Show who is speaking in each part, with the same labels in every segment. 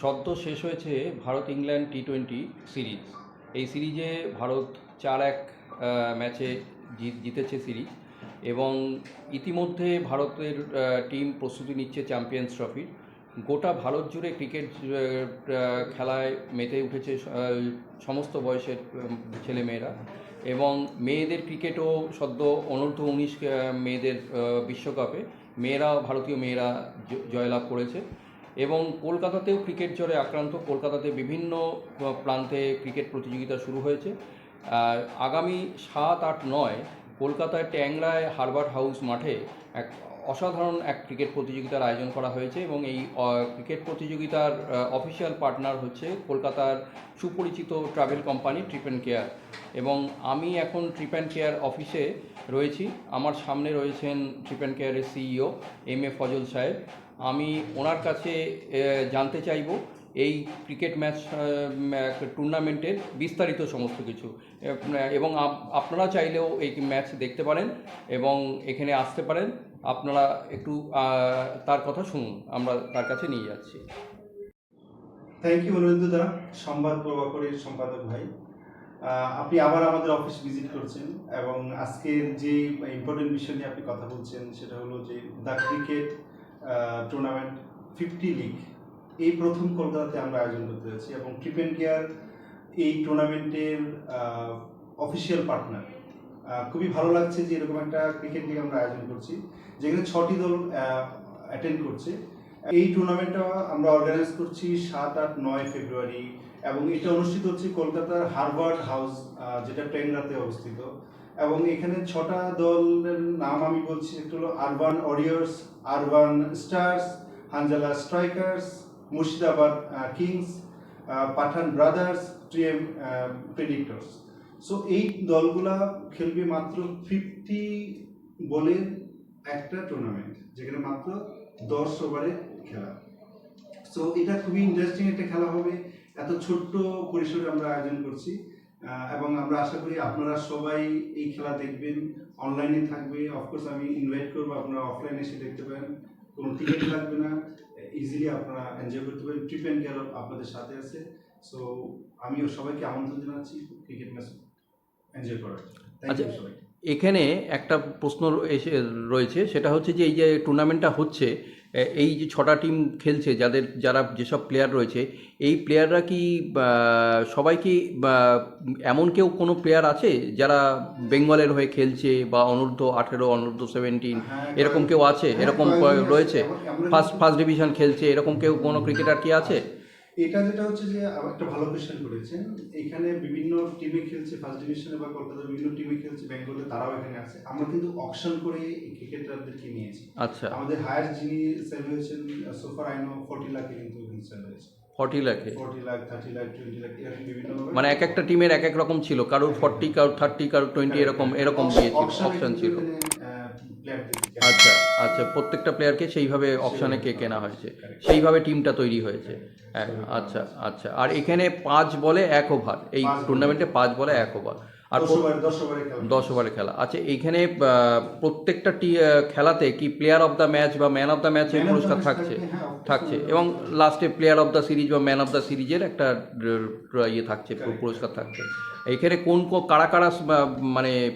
Speaker 1: সদ্য শেষ হয়েছে Bharat England T twenty series. এই সিরিজে ভারত চার এক ম্যাচে জিত- জিতেছে সিরিজ এবং ইতিমধ্যে ভারতের টিম প্রস্তুতি নিচ্ছে চ্যাম্পিয়ন্স ট্রফির গোটা ভারত জুড়ে ক্রিকেট খেলায় মেতে উঠেছে সমস্ত বয়সের ছেলেমেয়েরা এবং মেয়েদের ক্রিকেটও সদ্য অনূর্ধ্ব উনিশ মেয়েদের বিশ্বকাপে। মেয়েরা, ভারতীয় মেয়েরা জয়লাভ করেছে। এবং কলকাতাতেও ক্রিকেট জ্বরে আক্রান্ত। কলকাতাতে বিভিন্ন প্রান্তে ক্রিকেট প্রতিযোগিতা শুরু হয়েছে। আগামী সাত, আট, নয় কলকাতায় ট্যাংরায় হারবার্ট হাউস মাঠে এক অসাধারণ এক ক্রিকেট প্রতিযোগিতার আয়োজন করা হয়েছে এবং এই ক্রিকেট প্রতিযোগিতার অফিসিয়াল পার্টনার হচ্ছে কলকাতার সুপরিচিত travel company trip and care এবং আমি এখন ট্রিপ অ্যান্ড কেয়ার অফিসে রয়েছি। আমার সামনে রয়েছেন ট্রিপ অ্যান্ড কেয়ারের সিইও এম এ ফজল সাহেব। আমি ওনার কাছে জানতে চাইব এই ক্রিকেট ম্যাচ টুর্নামেন্টের বিস্তারিত সমস্ত কিছু। এবং আপনারা চাইলেও এই ম্যাচ দেখতে পারেন এবং এখানে আসতে পারেন। আপনারা একটু তার কথা শুনুন, আমরা তার কাছে নিয়ে যাচ্ছি।
Speaker 2: থ্যাংক ইউ অনিরুদ্ধ দা, সংবাদ প্রভাকরের সম্পাদক ভাই। আপনি আবার আমাদের অফিস ভিজিট করছেন এবং আজকের যে ইম্পর্টেন্ট বিষয় নিয়ে আপনি কথা বলছেন, সেটা হলো যে the cricket tournament fifty league এই প্রথম কলকাতাতে আমরা আয়োজন করতে যাচ্ছি এবং ট্রিপ অ্যান্ড কেয়ার এই টুর্নামেন্টের অফিসিয়াল পার্টনার খুবই ভালো লাগছে যে এরকম একটা ক্রিকেট লিগ আমরা আয়োজন করছি, যেখানে ছটি দল অ্যাটেন্ড করছে। এই টুর্নামেন্টটা আমরা অর্গানাইজ করছি সাত, আট, নয় ফেব্রুয়ারি এবং এটা অনুষ্ঠিত হচ্ছে কলকাতার হারবার্ড হাউস যেটা টেংরাতে অবস্থিত। এবং এখানে ছটা দলের নাম আমি বলছি, একটা হলো urban warriors urban stars, Hanzala strikers, Murshidabad kings Pathan brothers ট্রিএম প্রেডিক্টর্স। So এই দলগুলা খেলবে মাত্র ফিফটি বলের একটা টুর্নামেন্ট যেখানে মাত্র দশ ওভারে খেলা। সো এটা খুবই ইন্টারেস্টিং একটা খেলা হবে। এত ছোট্ট পরিসরে আমরা আয়োজন করছি। এবং আমরা আশা করি আপনারা সবাই এই খেলা দেখবেন অনলাইনে থাকবে। অফকোর্স আমি ইনভাইট করব, আপনারা অফলাইনে এসে দেখতে পারেন। কোনো টিকিট লাগবে না। ইজিলি আপনারা এনজয় করতে পারেন। ট্রিপ অ্যান্ড কেয়ার আপনাদের সাথে আছে। সো আমিও সবাইকে আমন্ত্রণ জানাচ্ছি। ক্রিকেট ম্যাচ এনজয় করার
Speaker 1: আচ্ছা। এখানে একটা প্রশ্ন এসে রয়েছে সেটা হচ্ছে যে এই যে টুর্নামেন্টটা হচ্ছে এই যে ছটা টিম খেলছে যাদের যারা যেসব প্লেয়ার রয়েছে এই প্লেয়াররা কি সবাই কি এমন কেউ কোনো প্লেয়ার আছে যারা বেঙ্গলের হয়ে খেলছে বা অনূর্ধ্ব আঠেরো অনূর্ধ্ব সেভেন্টিন
Speaker 2: হ্যাঁ,
Speaker 1: এরকম কেউ আছে?
Speaker 2: হ্যাঁ,
Speaker 1: এরকম রয়েছে? ফার্স্ট ফার্স্ট ডিভিশন খেলছে এরকম কেউ কোনো ক্রিকেটার কি আছে?
Speaker 2: এটা যেটা হচ্ছে যে একটা ভালো কোয়েশ্চেন করেছেন। এখানে বিভিন্ন টিমে খেলছে ফার্স্ট ডিভিশনে বা কলকাতার বিভিন্ন টিমে খেলছে বেঙ্গলে তারাও এখানে আছে। আমরা কিন্তু অকশন করে এই ক্রিকেটারদেরকে নিয়েছি।
Speaker 1: আচ্ছা।
Speaker 2: আমাদের হায়ার যিনি সেল হয়েছেন সোফার আইনো ফোর্টি লাখে কিন্তু সেল হয়েছে
Speaker 1: ফর্টি লাখে মানে এক একটা টিমের এক এক রকম ছিল। কারোর ফর্টি কারোর থার্টি কারোর টোয়েন্টি এরকম এরকম দিয়েছিল অপশন ছিল। আচ্ছা। আচ্ছা প্রত্যেকটা প্লেয়ারকে সেইভাবে অপশানে কে কেনা হয়েছে? সেইভাবে টিমটা তৈরি হয়েছে। হ্যাঁ, আচ্ছা আচ্ছা। আর এখানে পাঁচ বলে এক ওভার এই টুর্নামেন্টে পাঁচ বলে এক ওভার আর
Speaker 2: দশ
Speaker 1: প্রো-
Speaker 2: ওভার দশ ওভারে খেলা।
Speaker 1: আচ্ছা এইখানে প্রত্যেকটা টি খেলাতে কি প্লেয়ার অফ দ্য ম্যাচ বা man of the
Speaker 2: of the
Speaker 1: পুরস্কার থাকছে?
Speaker 2: হ্যাঁ,
Speaker 1: থাকছে। এবং লাস্টে প্লেয়ার অফ দ্য সিরিজ বা ম্যান অফ দ্য সিরিজের একটা ইয়ে থাকছে পুরস্কার থাকছে। এইখানে কোন কোন কারা কারা মানে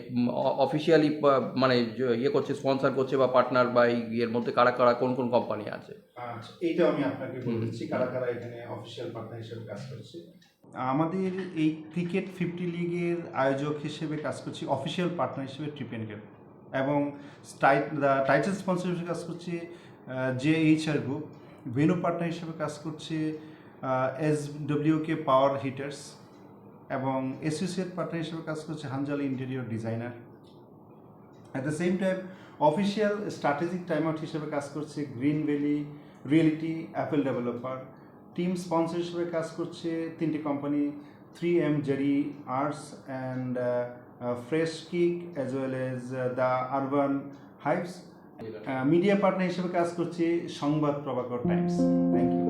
Speaker 1: অফিসিয়ালি মানে ইয়ে করছে স্পন্সর করছে বা পার্টনার বা এই ইয়ের মধ্যে কারা কারা কোন কোন কোম্পানি আছে?
Speaker 2: আচ্ছা এইটা আমি আপনাকে বলে দিচ্ছি কারা কারা এখানে অফিসিয়াল পার্টনার হিসেবে কাজ করছে। আমাদের এই ক্রিকেট ফিফটি লিগের আয়োজক হিসেবে কাজ করছি অফিসিয়াল পার্টনার হিসেবে ট্রিপ অ্যান্ড কেয়ার এবং টাইটেল স্পন্সর হিসেবে কাজ করছে J H R group venue partner হিসেবে কাজ করছে S W K power hitters এবং অ্যাসোসিয়েট পার্টনার হিসেবে কাজ করছে হানজালি interior designer at the same time official strategic time out হিসেবে কাজ করছে Green Valley Reality apple developer team sponsor হিসেবে কাজ করছে তিনটি company three M Jerry arts and Fresh Kick as well as the urban hives media partner হিসেবে কাজ করছে সংবাদ প্রভাকর টাইমস। Thank you